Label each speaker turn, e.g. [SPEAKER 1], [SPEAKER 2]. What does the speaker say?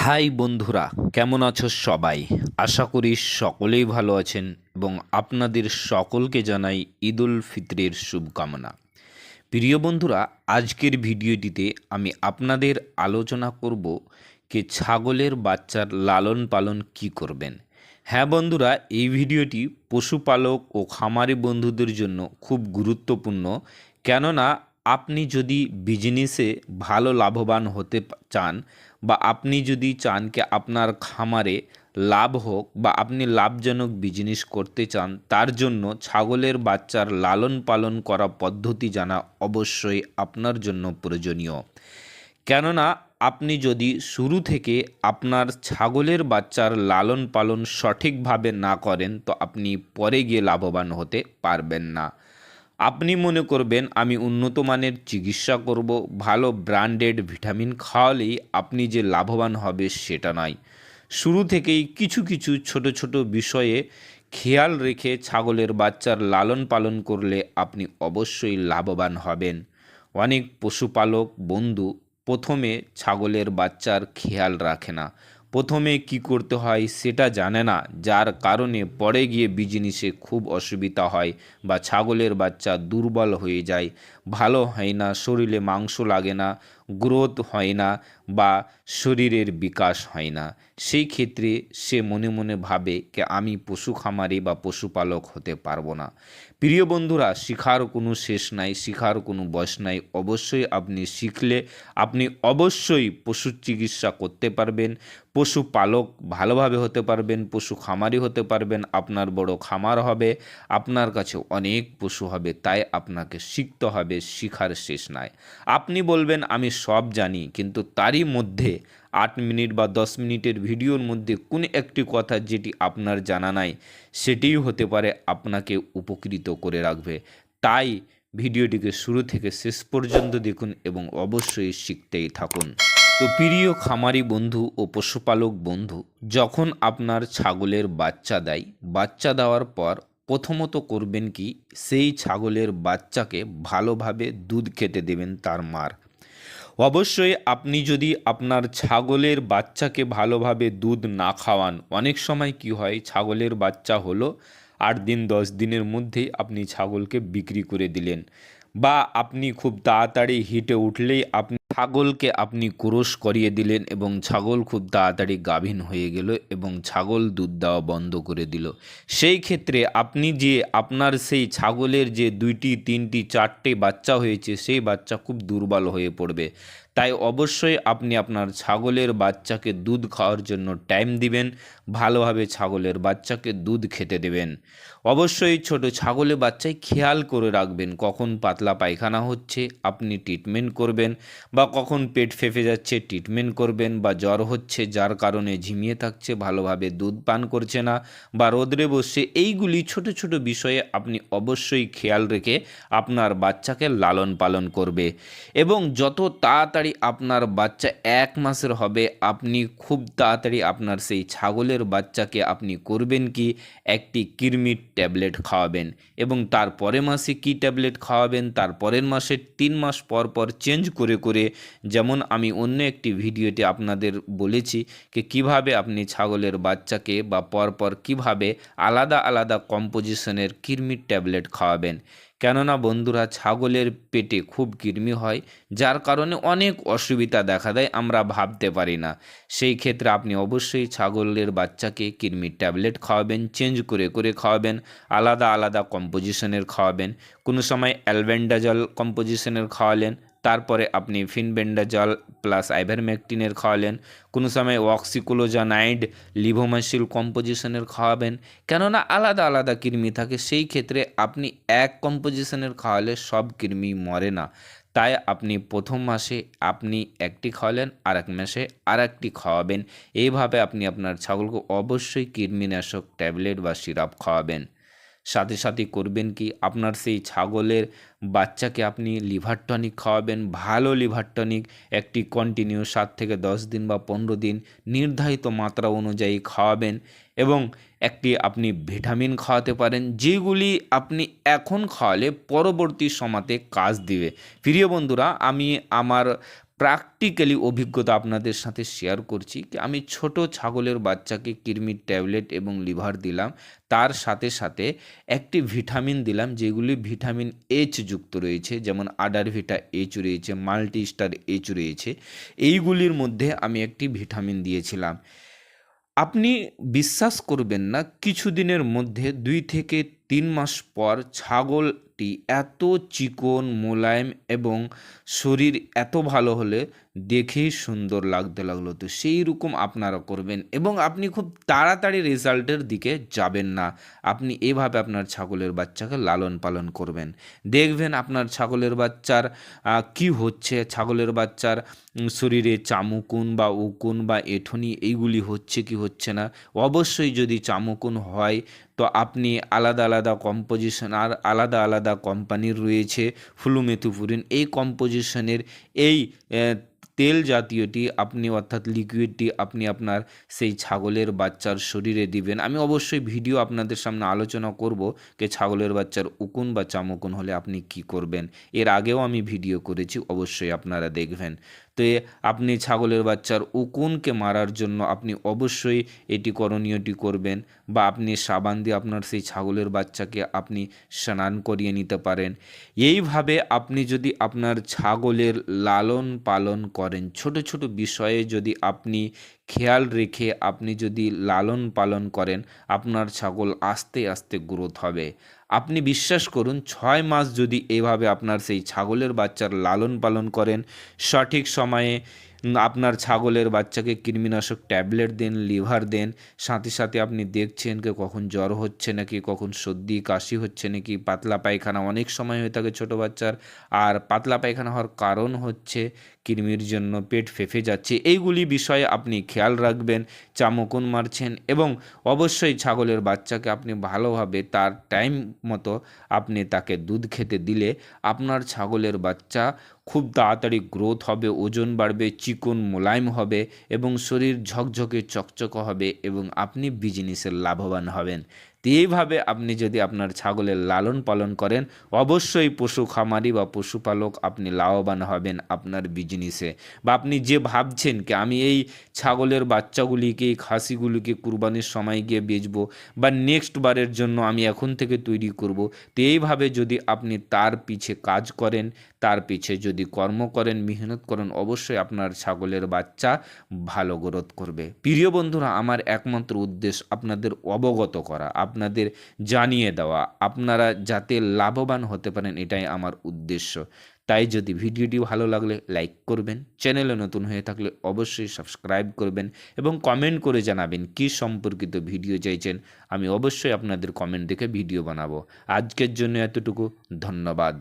[SPEAKER 1] High বন্ধুরা, কেমন আছো সবাই? আশা করি সকলেই ভালো আছেন এবং আপনাদের সকলকে জানাই ঈদুল ফিতরের শুভকামনা। প্রিয় বন্ধুরা, আজকের ভিডিওটিতে আমি আপনাদের আলোচনা করব যে ছাগলের বাচ্চার লালন পালন কি করবেন। হ্যাঁ বন্ধুরা, এই ভিডিওটি পশুপালক ও খামারি বন্ধুদের জন্য খুব গুরুত্বপূর্ণ। কেননা, আপনি যদি বিজনেসে ভালো লাভবান হতে চান বা আপনি যদি চান কি আপনার খামারে লাভ হোক বা আপনি লাভজনক বিজনেস করতে চান, তার জন্য ছাগলের বাচ্চার লালন পালন করা পদ্ধতি জানা অবশ্যই আপনার জন্য প্রয়োজনীয়। কেননা, আপনি যদি শুরু থেকে আপনার ছাগলের বাচ্চার লালন পালন সঠিকভাবে না করেন, তো আপনি পরে গিয়ে লাভবান হতে পারবেন না। আপনি মনে করবেন আমি উন্নত মানের চিকিৎসা করব, ভালো ব্র্যান্ডেড ভিটামিন খাওয়ালেই আপনি যে লাভবান হবে সেটা নয়। শুরু থেকেই কিছু কিছু ছোট ছোট বিষয়ে খেয়াল রেখে ছাগলের বাচ্চার লালন পালন করলে আপনি অবশ্যই লাভবান হবেন। অনেক পশুপালক, বন্ধু, প্রথমে ছাগলের বাচ্চার খেয়াল রাখে না। প্রথমে কি করতে হয় সেটা জানে না। যার কারণে পরে গিয়ে বিজনেসে খুব অসুবিধা হয় বা ছাগলের বাচ্চা দুর্বল হয়ে যায়। ভালো হয় না, শরীরে মাংস লাগে না গ্রোথ হয় না বা শরীরের বিকাশ হয় না। সেই ক্ষেত্রে সে মনে মনে ভাবে যে আমি পশু খামারি বা পশুপালক হতে পারব না। প্রিয় বন্ধুরা, শিখার কোনো শেষ নাই, শিখার কোনো বয়স নাই। অবশ্যই আপনি শিখলে আপনি অবশ্যই পশু চিকিৎসা করতে পারবেন, পশুপালক ভালোভাবে হতে পারবেন, পশু খামারি হতে পারবেন, আপনার বড় খামার হবে, আপনার কাছে অনেক পশু হবে, তাই আপনাকে শিখতে হবে, শিখার শেষ নাই। আপনি বলবেন, আমি সব জানি, কিন্তু তারই মধ্যে আট মিনিট বা দশ মিনিটের ভিডিওর মধ্যে কোন একটি কথা যেটি আপনার জানা নাই সেটিই হতে পারে আপনাকে উপকৃত করে রাখবে। তাই ভিডিওটিকে শুরু থেকে শেষ পর্যন্ত দেখুন এবং অবশ্যই শিখতেই থাকুন। তো প্রিয় খামারি বন্ধু ও পশুপালক বন্ধু, যখন আপনার ছাগলের বাচ্চা দেয়, বাচ্চা দেওয়ার পর প্রথমত করবেন কি, সেই ছাগলের বাচ্চাকে ভালোভাবে দুধ খেতে দেবেন তার মার। অবশ্যই আপনি যদি আপনার ছাগলের বাচ্চাকে ভালোভাবে দুধ না খাওয়ান, অনেক সময় কি হয়, ছাগলের বাচ্চা হলো আট দিন, দশ দিনের মধ্যেই আপনি ছাগলকে বিক্রি করে দিলেন। বা আপনি খুব তাড়াতাড়ি হিটে উঠলেই আপনি ছাগলকে আপনি ক্রোশ করিয়ে দিলেন এবং ছাগল খুব তাড়াতাড়ি গাভীন হয়ে গেল এবং ছাগল দুধ দেওয়া বন্ধ করে দিল। সেই ক্ষেত্রে আপনি যে আপনার সেই ছাগলের যে দুইটি, তিনটি, চারটে বাচ্চা হয়েছে, সেই বাচ্চা খুব দুর্বল হয়ে পড়বে। তাই অবশ্যই আপনি আপনার ছাগলের বাচ্চাকে দুধ খাওয়ার জন্য টাইম দিবেন, ভালোভাবে ছাগলের বাচ্চাকে দুধ খেতে দেবেন। অবশ্যই ছোট ছাগলের বাচ্চায় খেয়াল করে রাখবেন কখন পাতলা পায়খানা হচ্ছে, আপনি ট্রিটমেন্ট করবেন বা কখন পেট ফেঁপে যাচ্ছে ট্রিটমেন্ট করবেন বা জ্বর হচ্ছে, যার কারণে ঝিমিয়ে থাকছে, ভালোভাবে দুধ পান করছে না বা রোদরে বসছে, এইগুলি ছোট ছোট বিষয়ে আপনি অবশ্যই খেয়াল রেখে আপনার বাচ্চাকে লালন পালন করবে। এবং যত তাড়াতাড়ি আপনার বাচ্চা এক মাসের হবে, আপনি খুব তাড়াতাড়ি আপনার সেই ছাগলের বাচ্চাকে আপনি করবেন কি? একটি কৃমির ট্যাবলেট খাওয়াবেন এবং তার পরের মাসে কি ট্যাবলেট খাওয়াবেন? তার পরের মাসে তিন মাস পর পর চেঞ্জ করে করে, যেমন আমি অন্য একটি ভিডিওতে আপনাদের বলেছি যে কীভাবে আপনি ছাগলের বাচ্চাকে বা পরপর কীভাবে আলাদা আলাদা কম্পোজিশনের কৃমির ট্যাবলেট খাওয়াবেন। কেননা বন্ধুরা, ছাগলের পেটে খুব কৃমি হয়, যার কারণে অনেক অসুবিধা দেখা দেয়, আমরা ভাবতে পারি না। সেই ক্ষেত্রে আপনি অবশ্যই ছাগলের বাচ্চাকে কৃমির ট্যাবলেট খাওয়াবেন, চেঞ্জ করে করে খাওয়াবেন, আলাদা আলাদা কম্পোজিশনের খাওয়াবেন। কোনো সময় অ্যালভেন্ডাজল কম্পোজিশনের খাওয়ালেন তারপরে আপনি ফিনবেন্ডাজল প্লাস আইভারমেকটিনের খাওয়ালেন। কোনো সময় অক্সিক্লোজানাইড লিভোমাসিল কম্পোজিশনের খাওয়াবেন। কেননা আলাদা আলাদা কৃমি থাকে, সেই ক্ষেত্রে আপনি এক কম্পোজিশনের খাওয়ালে সব কৃমি মরে না। তাই আপনি প্রথম মাসে আপনি একটি খাওয়ালেন আর এক মাসে আর একটি খাওয়াবেন। এইভাবে আপনি আপনার ছাগলকে অবশ্যই কৃমিনাশক ট্যাবলেট বা সিরাপ খাওয়াবেন। সাথে সাথে করবেন কি? আপনার সেই ছাগলের বাচ্চাকে আপনি লিভার টনিক খাওয়াবেন, ভালো লিভার টনিক, একটি কন্টিনিউ সাত থেকে দশ দিন বা পনেরো দিন নির্ধারিত মাত্রা অনুযায়ী খাওয়াবেন এবং একটি আপনি ভিটামিন খাওয়াতে পারেন, যেগুলি আপনি এখন খাওয়ালে পরবর্তী সময়তে কাজ দিবে। প্রিয় বন্ধুরা, আমি আমার প্র্যাকটিক্যালি অভিজ্ঞতা আপনাদের সাথে শেয়ার করছি কি আমি ছোট ছাগলের বাচ্চাকে কৃমির ট্যাবলেট এবং লিভার দিলাম। তার সাথে সাথে একটি ভিটামিন দিলাম যেগুলি ভিটামিন এইচ যুক্ত রয়েছে, যেমন আডার ভিটা এইচ রয়েছে মাল্টি স্টার এইচ রয়েছে। এইগুলির মধ্যে আমি একটি ভিটামিন দিয়েছিলাম। আপনি বিশ্বাস করবেন না, কিছুদিনের মধ্যে দুই থেকে তিন মাস পর ছাগলটি এত চিকন, মোলায়েম এবং শরীর এত ভালো হলে দেখেই সুন্দর লাগতে লাগল। তো সেই রকম আপনারা করবেন এবং আপনি খুব তাড়াতাড়ি রেজাল্টের দিকে যাবেন না। আপনি এভাবে আপনার ছাগলের বাচ্চাকে লালন পালন করবেন। দেখবেন আপনার ছাগলের বাচ্চার কি হচ্ছে? ছাগলের বাচ্চার শরীরে চামুকুন বা উকুন বা এঠনি এইগুলি হচ্ছে কি হচ্ছে না? অবশ্যই যদি চামুকুন হয়, তো আপনি আলাদা আলাদা কম্পোজিশন আর আলাদা আলাদা কোম্পানির রয়েছে ফ্লুমেথুপুরিন এই কম্পোজিশনের এই তেল জাতীয়টি আপনি অর্থাৎ লিকুইডটি আপনি আপনার সেই ছাগলের বাচ্চার শরীরে দিবেন। আমি অবশ্যই ভিডিও আপনাদের সামনে আলোচনা করব যে ছাগলের বাচ্চার উকুন বা চামুকুন হলে আপনি কি করবেন। এর আগেও আমি ভিডিও করেছি, অবশ্যই আপনারা দেখবেন। তো আপনি ছাগলের বাচ্চার উকুনকে মারার জন্য আপনি অবশ্যই এটি করণীয়টি করবেন বা আপনি সাবান দিয়ে আপনার সেই ছাগলের বাচ্চাকে আপনি স্নান করিয়ে নিতে পারেন। এইভাবে আপনি যদি আপনার ছাগলের লালন পালন করেন, ছোট ছোট বিষয়ে যদি আপনি খেয়াল রেখে আপনি যদি লালন পালন করেন, আপনার ছাগল আস্তে আস্তে গ্রোথ হবে। আপনি বিশ্বাস করুন, ছয় মাস যদি এভাবে আপনার সেই ছাগলের বাচ্চার লালন পালন করেন, সঠিক সময়ে আপনার ছাগলের বাচ্চাকে কৃমিনাশক ট্যাবলেট দেন, লিভার দেন, সাথে সাথে আপনি দেখছেন যে কখন জ্বর হচ্ছে নাকি, কখন সর্দি, কাশি হচ্ছে নাকি, পাতলা পায়খানা অনেক সময় হয়ে থাকে ছোটো বাচ্চার। আর পাতলা পায়খানা হওয়ার কারণ হচ্ছে কৃমির জন্য পেট ফেঁপে যাচ্ছে। এইগুলি বিষয়ে আপনি খেয়াল রাখবেন, চামকুন মারছেন এবং অবশ্যই ছাগলের বাচ্চাকে আপনি ভালোভাবে তার টাইম মতো আপনি তাকে দুধ খেতে দিলে আপনার ছাগলের বাচ্চা খুব তাড়াতাড়ি গ্রোথ হবে, ওজন বাড়বে, চিকন মোলায়েম হবে এবং শরীর ঝকঝকে, চকচক হবে এবং আপনি বিজনেসের লাভবান হবেন। তো এইভাবে আপনি যদি আপনার ছাগলের লালন পালন করেন, অবশ্যই পশু খামারি বা পশুপালক আপনি লাভবান হবেন আপনার বিজনেসে বা আপনি যে ভাবছেন কি, আমি এই ছাগলের বাচ্চাগুলিকে, এই খাসিগুলিকে কুরবানির সময় গিয়ে বেচবো বা নেক্সট বারের জন্য আমি এখন থেকে তৈরি করব, তো এইভাবে যদি আপনি তার পিছে কাজ করেন, তার পিছে যদি কর্ম করেন, মেহনত করেন, অবশ্যই আপনার ছাগলের বাচ্চা ভালো গ্রোথ করবে। প্রিয় বন্ধুরা, আমার একমাত্র উদ্দেশ্য আপনাদের অবগত করা। আপনাদের জানিয়ে দেওয়া। আপনারা যাতে লাভবান হতে পারেন, এটাই আমার উদ্দেশ্য। তাই যদি ভিডিওটি ভালো লাগলে লাইক করবেন, চ্যানেলে নতুন হয়ে থাকলে অবশ্যই সাবস্ক্রাইব করবেন এবং কমেন্ট করে জানাবেন কি সম্পর্কিত ভিডিও চাইছেন। আমি অবশ্যই আপনাদের কমেন্ট দেখে ভিডিও বানাবো। আজকের জন্য এতটুকু। ধন্যবাদ।